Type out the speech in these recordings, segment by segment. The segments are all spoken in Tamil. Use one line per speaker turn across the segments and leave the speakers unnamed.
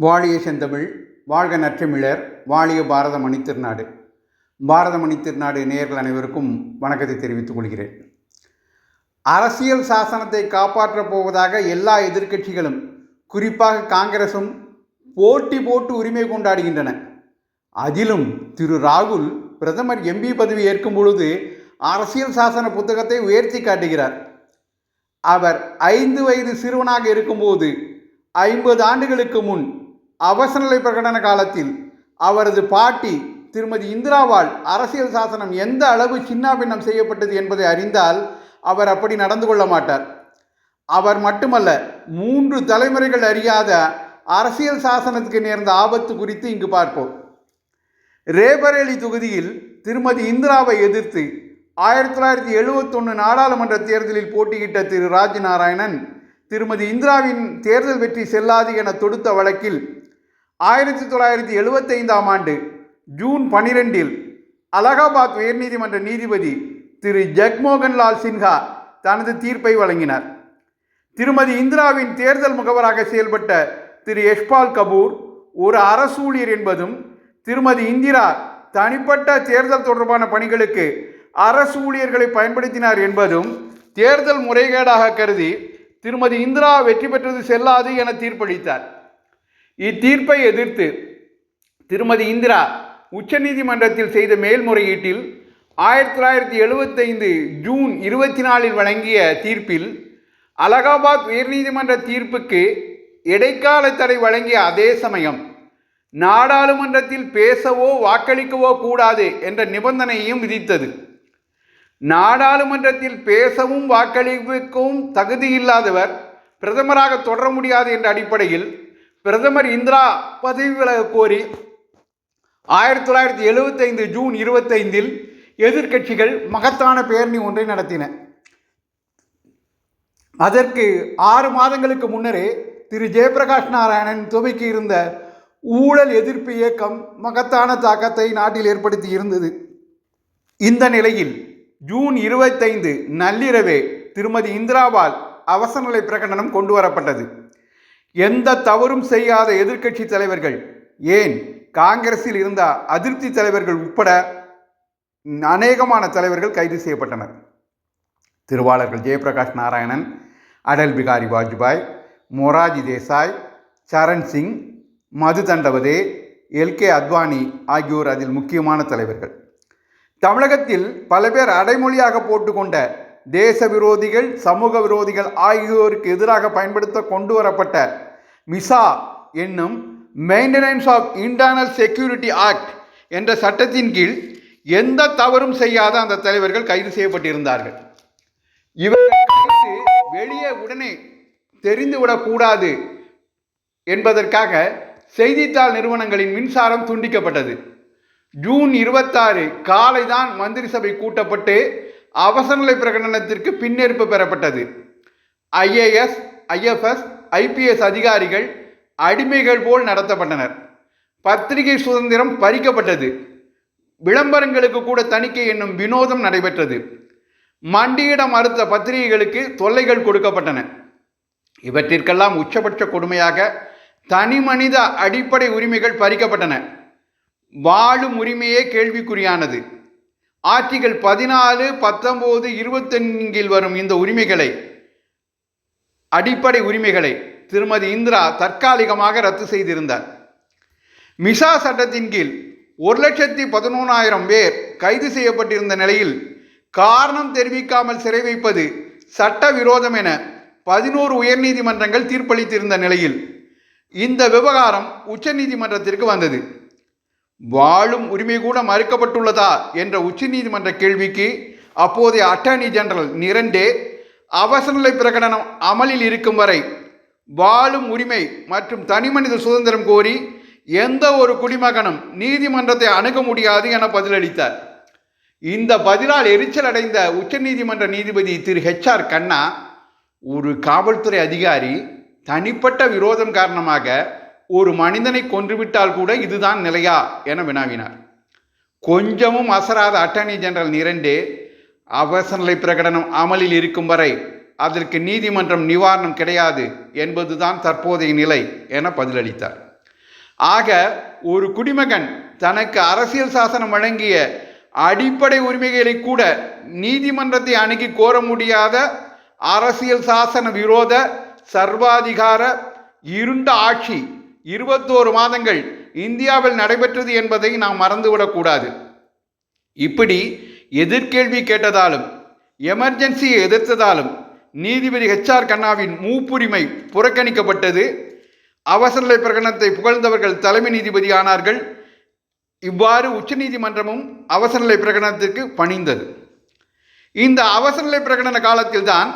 வாழிய செந்தமிழ் வாழ்க நற்றமிழர் வாழிய பாரத மணித்திருநாடு பாரத மணித்திருநாடு நேயர்கள் அனைவருக்கும் வணக்கத்தை தெரிவித்துக் கொள்கிறேன். அரசியல் சாசனத்தை காப்பாற்றப் போவதாக எல்லா எதிர்க்கட்சிகளும் குறிப்பாக காங்கிரசும் போட்டி போட்டு உரிமை கொண்டாடுகின்றன. அதிலும் திரு ராகுல் பிரதமர் எம்பி பதவி ஏற்கும் பொழுது அரசியல் சாசன புத்தகத்தை உயர்த்தி காட்டுகிறார். அவர் ஐந்து வயது சிறுவனாக இருக்கும்போது ஐம்பது ஆண்டுகளுக்கு முன் அவசரநிலை பிரகடன காலத்தில் அவரது பாட்டி திருமதி இந்திராவால் அரசியல் சாசனம் எந்த அளவு சின்னாபின்னம் செய்யப்பட்டது என்பதை அறிந்தால் அவர் அப்படி நடந்து கொள்ள மாட்டார். அவர் மட்டுமல்ல மூன்று தலைமுறைகள் அறியாத அரசியல் சாசனத்துக்கு நேர்ந்த ஆபத்து குறித்து இங்கு பார்ப்போம். ரேபரேலி தொகுதியில் திருமதி இந்திராவை எதிர்த்து ஆயிரத்தி தொள்ளாயிரத்தி எழுபத்தொன்று நாடாளுமன்ற தேர்தலில் போட்டியிட்ட திரு. ராஜ் நாராயணன் திருமதி இந்திராவின் தேர்தல் வெற்றி செல்லாது என தொடுத்த வழக்கில் ஆயிரத்தி தொள்ளாயிரத்தி எழுபத்தைந்தாம் ஆண்டு ஜூன் பனிரெண்டில் அலகாபாத் உயர்நீதிமன்ற நீதிபதி திரு ஜெக்மோகன்லால் சின்ஹா தனது தீர்ப்பை வழங்கினார். திருமதி இந்திராவின் தேர்தல் முகவராக செயல்பட்ட திரு யஷ்பால் கபூர் ஒரு அரசூழியர் என்பதும் திருமதி இந்திரா தனிப்பட்ட தேர்தல் தொடர்பான பணிகளுக்கு அரசு ஊழியர்களை பயன்படுத்தினார் என்பதும் தேர்தல் முறைகேடாக கருதி திருமதி இந்திரா வெற்றி பெற்றது செல்லாது என தீர்ப்பளித்தார். இத்தீர்ப்பை எதிர்த்து திருமதி இந்திரா உச்சநீதிமன்றத்தில் செய்த மேல்முறையீட்டில் ஆயிரத்தி தொள்ளாயிரத்தி எழுபத்தைந்து ஜூன் இருபத்தி நாலில் வழங்கிய தீர்ப்பில் அலகாபாத் உயர்நீதிமன்ற தீர்ப்புக்கு இடைக்கால தடை வழங்கிய அதே சமயம் நாடாளுமன்றத்தில் பேசவோ வாக்களிக்கவோ கூடாது என்ற நிபந்தனையையும் விதித்தது. நாடாளுமன்றத்தில் பேசவும் வாக்களிக்கவும் தகுதியில்லாதவர் பிரதமராக தொடர முடியாது என்ற அடிப்படையில் பிரதமர் இந்திரா பதவி விலக கோரி ஆயிரத்தி தொள்ளாயிரத்தி எழுபத்தைந்து ஜூன் இருபத்தைந்தில் எதிர்க்கட்சிகள் மகத்தான பேரணி ஒன்றை நடத்தின. அதற்கு ஆறு மாதங்களுக்கு முன்னரே திரு. ஜெயபிரகாஷ் நாராயணன் துவக்கி இருந்த ஊழல் எதிர்ப்பு இயக்கம் மகத்தான தாக்கத்தை நாட்டில் ஏற்படுத்தி இருந்தது. இந்த நிலையில் ஜூன் இருபத்தைந்து நள்ளிரவே திருமதி இந்திராவால் அவசரநிலை பிரகடனம் கொண்டு வரப்பட்டது. எந்த தவறும் செய்யாத எதிர்க்கட்சி தலைவர்கள். ஏன்? காங்கிரஸில் இருந்த அதிருப்தி தலைவர்கள் உட்பட அநேகமான தலைவர்கள் கைது செய்யப்பட்டனர். திருவாளர்கள் ஜெயபிரகாஷ் நாராயணன் அடல் பிகாரி வாஜ்பாய் மொராஜி தேசாய் சரண் சிங் மது தண்டவதே எல்கே அத்வானி ஆகியோர் அதில் முக்கியமான தலைவர்கள். தமிழகத்தில் பல பேர் அடைமொழியாக போட்டுக்கொண்ட தேச விரோதிகள் சமூக விரோதிகள் ஆகியோருக்கு எதிராக பயன்படுத்த கொண்டு வரப்பட்ட மிசா என்னும் maintenance of internal security act என்ற சட்டத்தின் கீழ் எந்த தவறும் செய்யாத அந்த தலைவர்கள் கைது செய்யப்பட்டிருந்தார்கள். இவர்கள் கைது வெளியே உடனே தெரிந்துவிடக்கூடாது என்பதற்காக செய்தித்தாள் நிறுவனங்களின் மின்சாரம் துண்டிக்கப்பட்டது. ஜூன் இருபத்தாறு காலை தான் மந்திரி சபை கூட்டப்பட்டு அவசரநிலை பிரகடனத்திற்கு பின்னெடுப்பு பெறப்பட்டது. ஐஏஎஸ் ஐஎஃப்எஸ் ஐபிஎஸ் அதிகாரிகள் அடிமைகள் போல் நடத்தப்பட்டனர். பத்திரிகை சுதந்திரம் பறிக்கப்பட்டது. விளம்பரங்களுக்கு கூட தணிக்கை என்னும் வினோதம் நடைபெற்றது. மண்டியிட மறுத்த பத்திரிகைகளுக்கு தொல்லைகள் கொடுக்கப்பட்டன. இவற்றிற்கெல்லாம் உச்சபட்ச கொடுமையாக தனி மனித அடிப்படை உரிமைகள் பறிக்கப்பட்டன. வாழும் உரிமையே கேள்விக்குறியானது. ஆர்டிகள் பதினாலு பத்தொம்போது இருபத்தொன்னில் வரும் இந்த உரிமைகளை அடிப்படை உரிமைகளை திருமதி இந்திரா தற்காலிகமாக ரத்து செய்திருந்தார். மிசா சட்டத்தின் கீழ் ஒரு லட்சத்தி பதினொன்றாயிரம் பேர் கைது செய்யப்பட்டிருந்த நிலையில் காரணம் தெரிவிக்காமல் சிறை வைப்பது சட்டவிரோதம் என பதினோரு உயர்நீதிமன்றங்கள் தீர்ப்பளித்திருந்த நிலையில் இந்த விவகாரம் உச்சநீதிமன்றத்திற்கு வந்தது. வாழும் உரிமை கூட மறுக்கப்பட்டுள்ளதா என்ற உச்சநீதிமன்ற கேள்விக்கு அப்போதைய அட்டர்னி ஜெனரல் நிரண்டே அவசரநிலை பிரகடனம் அமலில் இருக்கும் வரை வாழும் உரிமை மற்றும் தனிமனித சுதந்திரம் கோரி எந்த ஒரு குடிமகனும் நீதிமன்றத்தை அணுக முடியாது என பதிலளித்தார். இந்த பதிலால் எரிச்சல் அடைந்த உச்சநீதிமன்ற நீதிபதி திரு ஹெச்ஆர் கண்ணா ஒரு காவல்துறை அதிகாரி தனிப்பட்ட விரோதம் காரணமாக ஒரு மனிதனை கொன்றுவிட்டால் கூட இதுதான் நிலையா என வினாவினார். கொஞ்சமும் அசராத அட்டர்னி ஜெனரல் நிரண்டே அவசரநிலை பிரகடனம் அமலில் இருக்கும் வரை அதற்கு நீதிமன்றம் நிவாரணம் கிடையாது என்பதுதான் தற்போதைய நிலை என பதிலளித்தார். ஆக ஒரு குடிமகன் தனக்கு அரசியல் சாசனம் வழங்கிய அடிப்படை உரிமைகளை கூட நீதிமன்றத்தை அணுகி கோர முடியாத அரசியல் சாசன விரோத சர்வாதிகார இருண்ட ஆட்சி இருபத்தோரு மாதங்கள் இந்தியாவில் நடைபெற்றது என்பதை நாம் மறந்துவிடக்கூடாது. இப்படி எதிர்கேள்வி கேட்டதாலும் எமர்ஜென்சியை எதிர்த்ததாலும் நீதிபதி ஹெச்ஆர் கண்ணாவின் மூப்புரிமை புறக்கணிக்கப்பட்டது. அவசரநிலை பிரகடனத்தை புகழ்ந்தவர்கள் தலைமை நீதிபதி ஆனார்கள். இவ்வாறு உச்சநீதிமன்றமும் அவசரநிலை பிரகடனத்திற்கு பணிந்தது. இந்த அவசரநிலை பிரகடன காலத்தில்தான்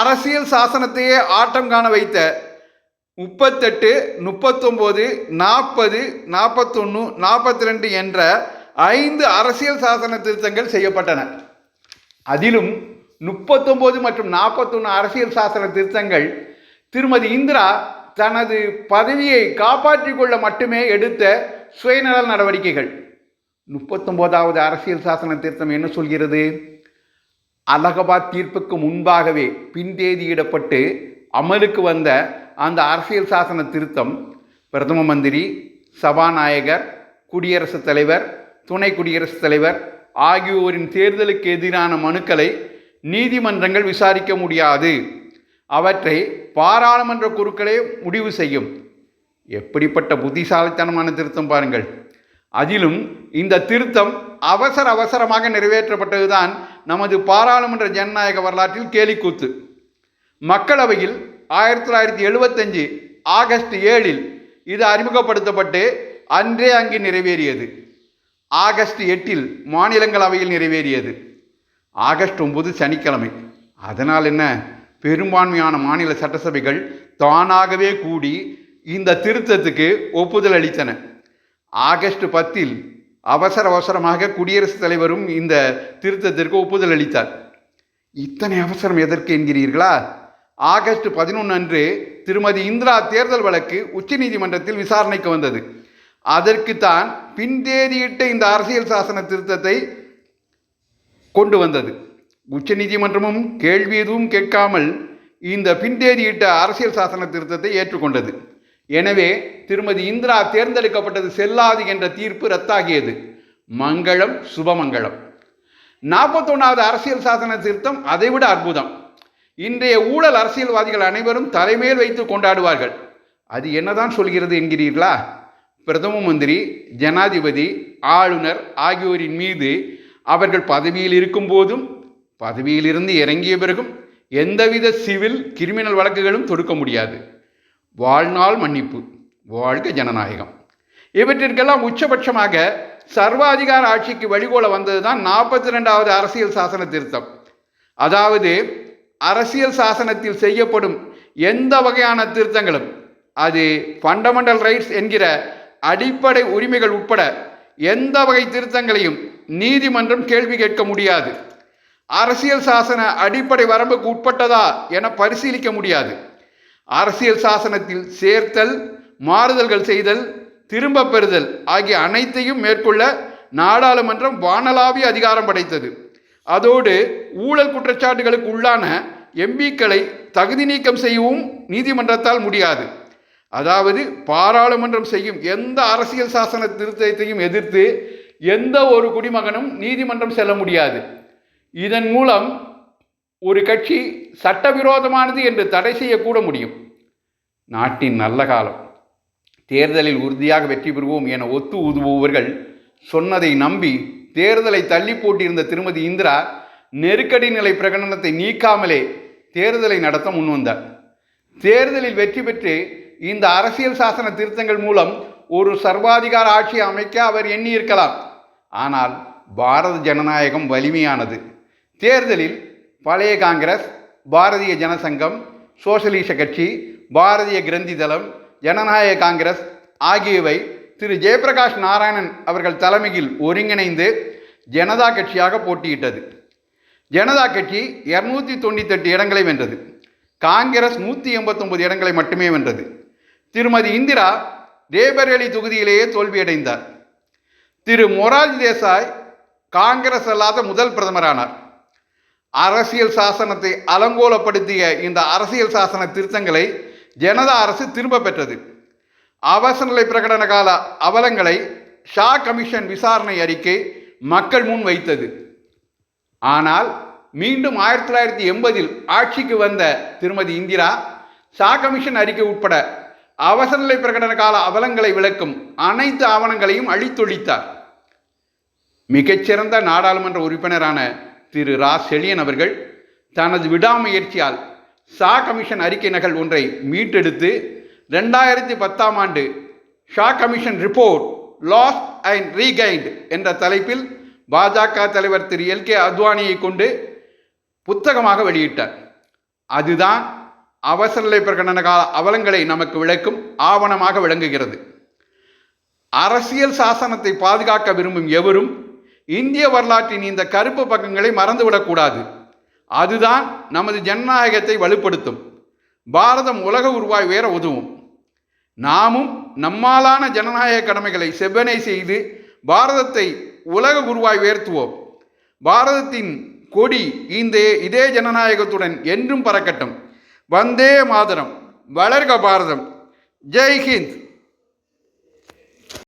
அரசியல் சாசனத்தையே ஆட்டம் காண வைத்த முப்பத்தெட்டு முப்பத்தொம்போது நாற்பது நாற்பத்தொன்று நாற்பத்தி ரெண்டு என்ற ஐந்து அரசியல் சாசன திருத்தங்கள் செய்யப்பட்டன. அதிலும் முப்பத்தொம்போது மற்றும் நாற்பத்தொன்று அரசியல் சாசன திருத்தங்கள் திருமதி இந்திரா தனது பதவியை காப்பாற்றிக் கொள்ள மட்டுமே எடுத்த சுயநல நடவடிக்கைகள். முப்பத்தொம்போதாவது அரசியல் சாசன திருத்தம் என்ன சொல்கிறது? அலகாபாத் தீர்ப்புக்கு முன்பாகவே பின்தேதியிடப்பட்டு அமலுக்கு வந்த அந்த அரசியல் சாசன திருத்தம் பிரதம மந்திரி சபாநாயகர் குடியரசுத் தலைவர் துணை குடியரசுத் தலைவர் ஆகியோரின் தேர்தலுக்கு எதிரான மனுக்களை நீதிமன்றங்கள் விசாரிக்க முடியாது. அவற்றை பாராளுமன்ற குழுக்களே முடிவு செய்யும். எப்படிப்பட்ட புத்திசாலித்தனமான திருத்தம் பாருங்கள். அதிலும் இந்த திருத்தம் அவசர அவசரமாக நிறைவேற்றப்பட்டதுதான் நமது பாராளுமன்ற ஜனநாயக வரலாற்றில் கேலிக்கூத்து. மக்களவையில் ஆயிரத்தி தொள்ளாயிரத்தி எழுபத்தஞ்சு ஆகஸ்ட் ஏழில் இது அறிமுகப்படுத்தப்பட்டு அன்றே அங்கு நிறைவேறியது. ஆகஸ்ட் எட்டில் மாநிலங்களவையில் நிறைவேறியது. ஆகஸ்ட் ஒன்பது சனிக்கிழமை. அதனால் என்ன? பெரும்பான்மையான மாநில சட்டசபைகள் தானாகவே கூடி இந்த திருத்தத்துக்கு ஒப்புதல் அளித்தன. ஆகஸ்ட் பத்தில் அவசர அவசரமாக குடியரசுத் தலைவரும் இந்த திருத்தத்திற்கு ஒப்புதல் அளித்தார். இத்தனை அவசரம் எதற்கு என்கிறீர்களா? ஆகஸ்ட் பதினொன்று அன்று திருமதி இந்திரா தேர்தல் வழக்கு உச்சநீதிமன்றத்தில் விசாரணைக்கு வந்தது. அதற்குத்தான் பின்தேதியிட்ட இந்த அரசியல் சாசன திருத்தத்தை கொண்டு வந்தது. உச்சநீதிமன்றமும் கேள்வி எதுவும் கேட்காமல் இந்த பின்தேதியிட்ட அரசியல் சாசன திருத்தத்தை ஏற்றுக்கொண்டது. எனவே திருமதி இந்திரா தேர்ந்தெடுக்கப்பட்டது செல்லாது என்ற தீர்ப்பு ரத்தாகியது. மங்களம் சுபமங்களம். நாற்பத்தொன்னாவது அரசியல் சாசன திருத்தம் அதைவிட அற்புதம். இன்றைய ஊழல் அரசியல்வாதிகள் அனைவரும் தலைமையில் வைத்து கொண்டாடுவார்கள். அது என்னதான் சொல்கிறது என்கிறீர்களா? பிரதம மந்திரி ஜனாதிபதி ஆளுநர் ஆகியோரின் மீது அவர்கள் பதவியில் இருக்கும் போதும் பதவியிலிருந்து இறங்கிய பிறகும் எந்தவித சிவில் கிரிமினல் வழக்குகளும் தொடுக்க முடியாது. வாழ்நாள் மன்னிப்பு வாழ்க ஜனநாயகம். இவற்றிற்கெல்லாம் உச்சபட்சமாக சர்வாதிகார ஆட்சிக்கு வழிகோல வந்ததுதான் நாற்பத்தி ரெண்டாவது அரசியல் சாசன திருத்தம். அதாவது அரசியல் சாசனத்தில் செய்யப்படும் எந்த வகையான திருத்தங்களும் அது ஃபண்டமெண்டல் ரைட்ஸ் என்கிற அடிப்படை உரிமைகள் உட்பட எந்த வகை திருத்தங்களையும் நீதிமன்றம் கேள்வி கேட்க முடியாது. அரசியல் சாசன அடிப்படை வரம்புக்கு உட்பட்டதா என பரிசீலிக்க முடியாது. அரசியல் சாசனத்தில் சேர்த்தல் மாறுதல்கள் செய்தல் திரும்ப பெறுதல் ஆகிய அனைத்தையும் மேற்கொள்ள நாடாளுமன்றம் வானலாவிய அதிகாரம் படைத்தது. அதோடு ஊழல் குற்றச்சாட்டுகளுக்கு உள்ளான எம்பிக்களை தகுதி நீக்கம் செய்யவும் நீதிமன்றத்தால் முடியாது. அதாவது பாராளுமன்றம் செய்யும் எந்த அரசியல் சாசன திருத்தத்தையும் எதிர்த்து எந்த ஒரு குடிமகனும் நீதிமன்றம் செல்ல முடியாது. இதன் மூலம் ஒரு கட்சி சட்டவிரோதமானது என்று தடை செய்யக்கூட முடியும். நாட்டின் நல்ல காலம். தேர்தலில் உறுதியாக வெற்றி பெறுவோம் என ஒத்து ஊதுபவர்கள் சொன்னதை நம்பி தேர்தலை தள்ளி போட்டிருந்த திருமதி இந்திரா நெருக்கடி நிலை பிரகடனத்தை நீக்காமலே தேர்தலை நடத்த முன்வந்தார். தேர்தலில் வெற்றி பெற்று இந்த அரசியல் சாசன திருத்தங்கள் மூலம் ஒரு சர்வாதிகார ஆட்சியை அமைக்க அவர் எண்ணியிருக்கலாம். ஆனால் பாரத ஜனநாயகம் வலிமையானது. தேர்தலில் பழைய காங்கிரஸ் பாரதிய ஜனசங்கம் சோசலிச கட்சி பாரதிய கிரந்தி தளம் ஜனநாயக காங்கிரஸ் ஆகியவை திரு. ஜெயபிரகாஷ் நாராயணன் அவர்கள் தலைமையில் ஒருங்கிணைந்து ஜனதா கட்சியாக போட்டியிட்டது. ஜனதா கட்சி இரநூத்தி தொண்ணூத்தெட்டு இடங்களை வென்றது. காங்கிரஸ் நூற்றி எண்பத்தொம்பது இடங்களை மட்டுமே வென்றது. திருமதி இந்திரா ரேபரேலி தொகுதியிலேயே தோல்வியடைந்தார். திரு மொரார்ஜி தேசாய் காங்கிரஸ் அல்லாத முதல் பிரதமரானார். அரசியல் சாசனத்தை அலங்கோலப்படுத்திய இந்த அரசியல் சாசன திருத்தங்களை ஜனதா அரசு திரும்ப பெற்றது. அவசரநிலை பிரகடன கால அவலங்களை ஷா கமிஷன் விசாரணை அறிக்கை மக்கள் முன் வைத்தது. ஆனால் மீண்டும் ஆயிரத்தி தொள்ளாயிரத்தி எண்பதில் ஆட்சிக்கு வந்த திருமதி இந்திரா ஷா கமிஷன் அறிக்கை உட்பட அவசரநிலை பிரகடன கால அவலங்களை விளக்கும் அனைத்து ஆவணங்களையும் அழித்தொழித்தார். மிகச்சிறந்த நாடாளுமன்ற உறுப்பினரான திரு ரா. செழியன் அவர்கள் தனது விடாமுயற்சியால் ஷா கமிஷன் அறிக்கை நகல் ஒன்றை மீட்டெடுத்து ரெண்டாயிரத்தி பத்தாம் ஆண்டு Shah commission report lost and regained என்ற தலைப்பில் பாஜக தலைவர் திரு. எல். கே. அத்வானியை கொண்டு புத்தகமாக வெளியிட்டார். அதுதான் அவசரநிலை பிரகடன கால அவலங்களை நமக்கு விளக்கும் ஆவணமாக விளங்குகிறது. அரசியல் சாசனத்தை பாதுகாக்க விரும்பும் எவரும் இந்திய வரலாற்றின் இந்த கருப்பு பக்கங்களை மறந்துவிடக்கூடாது. அதுதான் நமது ஜனநாயகத்தை வலுப்படுத்தும். பாரதம் உலக உருவாய் உயர உதவும். நாமும் நம்மாலான ஜனநாயக கடமைகளை செவ்வனை செய்து பாரதத்தை உலக குருவாய் உயர்த்துவோம். பாரதத்தின் கொடி இந்த இதே ஜனநாயகத்துடன் என்றும் பறக்கட்டும். வந்தே மாதரம் வளர்க பாரதம். ஜெய்ஹிந்த்